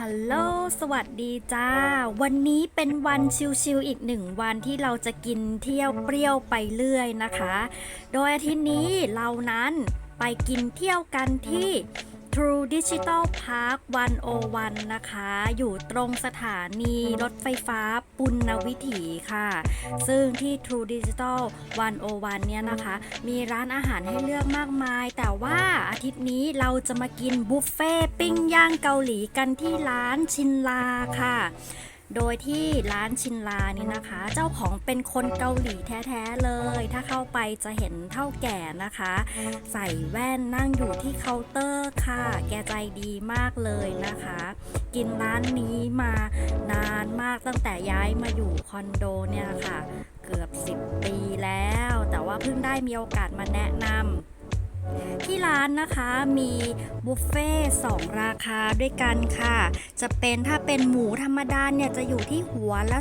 ฮัลโหล สวัสดีจ้า วันนี้เป็นวันชิลๆอีกหนึ่งวันที่เราจะกินเที่ยวเปรี้ยวไปเรื่อยนะคะ โดยอาทิตย์นี้เรานั้นไปกินเที่ยวกันที่ True Digital Park 101 นะคะ อยู่ตรงสถานีรถไฟฟ้าปุณณวิถีค่ะ ซึ่งที่ True Digital 101 เนี่ยนะคะ มีร้านอาหารให้เลือกมากมาย แต่ว่าอาทิตย์นี้เราจะมากินบุฟเฟ่ต์ปิ้งย่างเกาหลีกันที่ร้านชินลาค่ะ โดยที่ร้านชินลานี่นะคะ เจ้าของเป็นคนเกาหลีแท้ๆเลย ถ้าเข้าไปจะเห็นเท่าแก่นะคะ ใส่แว่นนั่งอยู่ที่เคาน์เตอร์ค่ะ แกใจดีมากเลยนะคะ กินร้านนี้มานานมากตั้งแต่ย้ายมาอยู่คอนโดเนี่ยค่ะ เกือบ 10 ปีแล้ว แต่ว่าเพิ่งได้มีโอกาสมาแนะนำ ที่ร้านนะคะมีบุฟเฟ่สองราคาด้วยกันค่ะ จะเป็นถ้าเป็นหมูธรรมดาเนี่ยจะอยู่ที่หัวละ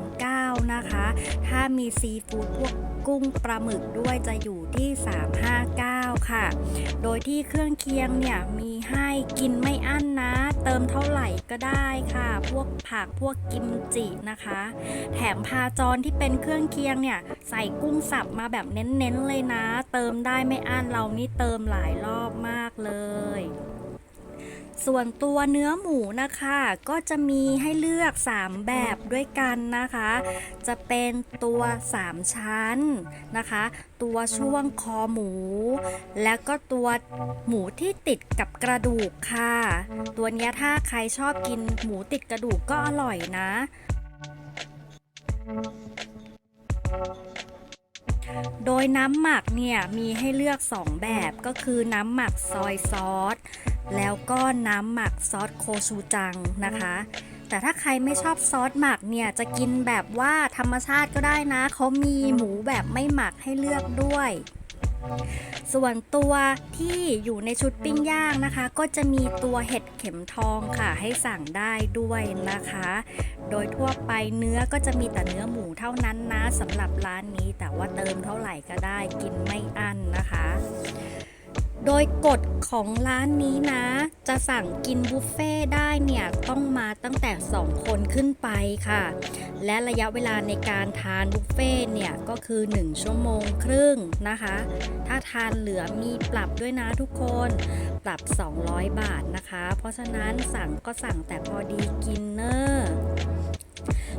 329 นะคะ ถ้ามีซีฟู้ดพวกกุ้งปลาหมึกด้วยจะอยู่ที่ 359 ค่ะ โดยที่เครื่องเคียงเนี่ยมีให้กินไม่อั้น ติมเท่าไหร่ก็ได้ค่ะ พวกผักพวกกิมจินะคะ แถมพาจรที่เป็นเครื่องเคียงเนี่ย ใส่กุ้งสับมาแบบเน้นๆเลยนะ เติมได้ไม่อั้นเรานี่เติมหลายรอบมากเลย ส่วนตัวเนื้อหมูนะคะ ก็จะมีให้เลือก 3 แบบด้วยกันนะคะ จะเป็นตัว 3 ชั้นนะคะ ตัวช่วงคอหมู แล้วก็ตัวหมูที่ติดกับกระดูกค่ะ ตัวนี้ถ้าใครชอบกินหมูติดกระดูกก็อร่อยนะโดยน้ำหมักเนี่ยมีให้เลือก 2 แบบก็คือน้ำหมักซอยซอส แล้วก็น้ำหมักซอสโคชูจังนะคะ แต่ถ้าใครไม่ชอบซอสหมักเนี่ยจะกินแบบว่าธรรมชาติก็ได้นะเขามีหมูแบบไม่หมักให้เลือกด้วย ส่วนตัวที่อยู่ในชุดปิ้งย่างนะคะ ก็จะมีตัวเห็ดเข็มทองค่ะ ให้สั่งได้ด้วยนะคะ โดยทั่วไปเนื้อก็จะมีแต่เนื้อหมูเท่านั้นนะสำหรับร้านนี้ แต่ว่าเติมเท่าไหร่ก็ได้กินไม่อั้นนะคะ โดยกฎของร้านนี้นะ จะสั่งกินบุฟเฟ่ต์ได้เนี่ยต้องมาตั้งแต่ 2 คนขึ้นไปค่ะ และระยะเวลาในการทานบุฟเฟ่ต์เนี่ยก็คือ 1 ชั่วโมงครึ่งนะคะ ถ้าทานเหลือมีปรับด้วยนะทุกคน ปรับ 200 บาทนะคะ เพราะฉะนั้นสั่งก็สั่งแต่พอดี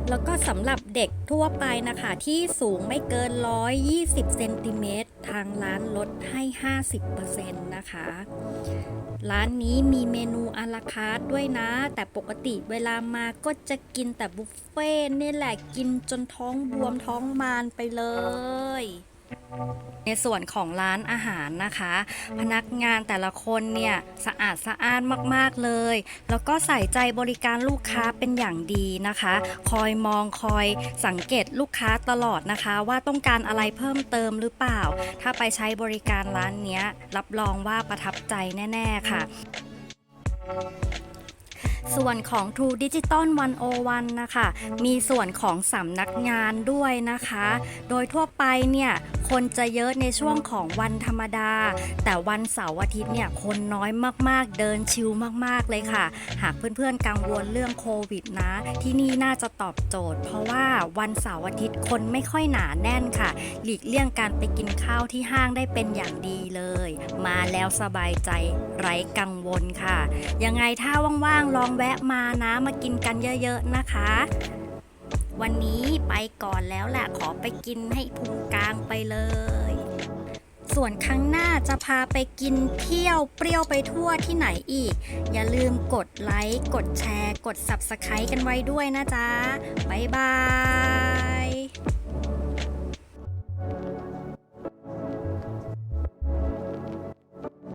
แล้วก็สำหรับเด็กทั่วไปนะคะที่สูงไม่เกิน 120 เซนติเมตรทางร้านลดให้ 50%นะคะ ร้านนี้มีเมนูอาราคาร์ด้วยนะ แต่ปกติเวลามาก็จะกินแต่บุฟเฟ่ต์นี่แหละกินจนท้องบวมท้องมานไปเลย ในส่วนของร้านอาหารนะคะ พนักงานแต่ละคนเนี่ยสะอาดสะอ้านมากๆเลย แล้วก็ใส่ใจบริการลูกค้าเป็นอย่างดีนะคะ คอยมองคอยสังเกตลูกค้าตลอดนะคะ ว่าต้องการอะไรเพิ่มเติมหรือเปล่า ถ้าไปใช้บริการร้านเนี้ยรับรองว่าประทับใจแน่ ๆ ค่ะ ส่วนของ True Digital 101 นะคะ มีส่วนของสำนักงานด้วยนะคะ โดยทั่วไปเนี่ยคนจะเยอะในช่วงของวันธรรมดา แต่วันเสาร์อาทิตย์เนี่ยคนน้อยมากๆ เดินชิลมากๆเลยค่ะ หากเพื่อนๆกังวลเรื่องโควิดนะ ที่นี่น่าจะตอบโจทย์ เพราะว่าวันเสาร์อาทิตย์คนไม่ค่อยหนาแน่นค่ะ หลีกเลี่ยงการไปกินข้าวที่ห้างได้เป็นอย่างดีเลย มาแล้วสบายใจไร้กังวลค่ะ ยังไงถ้าว่างๆลองแวะมานะมากินกันเยอะๆนะคะ วันนี้ไปก่อนแล้วแหละขอไปกินให้พุงกลางไปเลย ส่วนครั้งหน้าจะพาไปกินเที่ยวเปรี้ยวไปทั่วที่ไหนอีก อย่าลืมกดไลค์ กดแชร์ กด Subscribe กันไว้ด้วยนะจ๊ะ บ๊ายบาย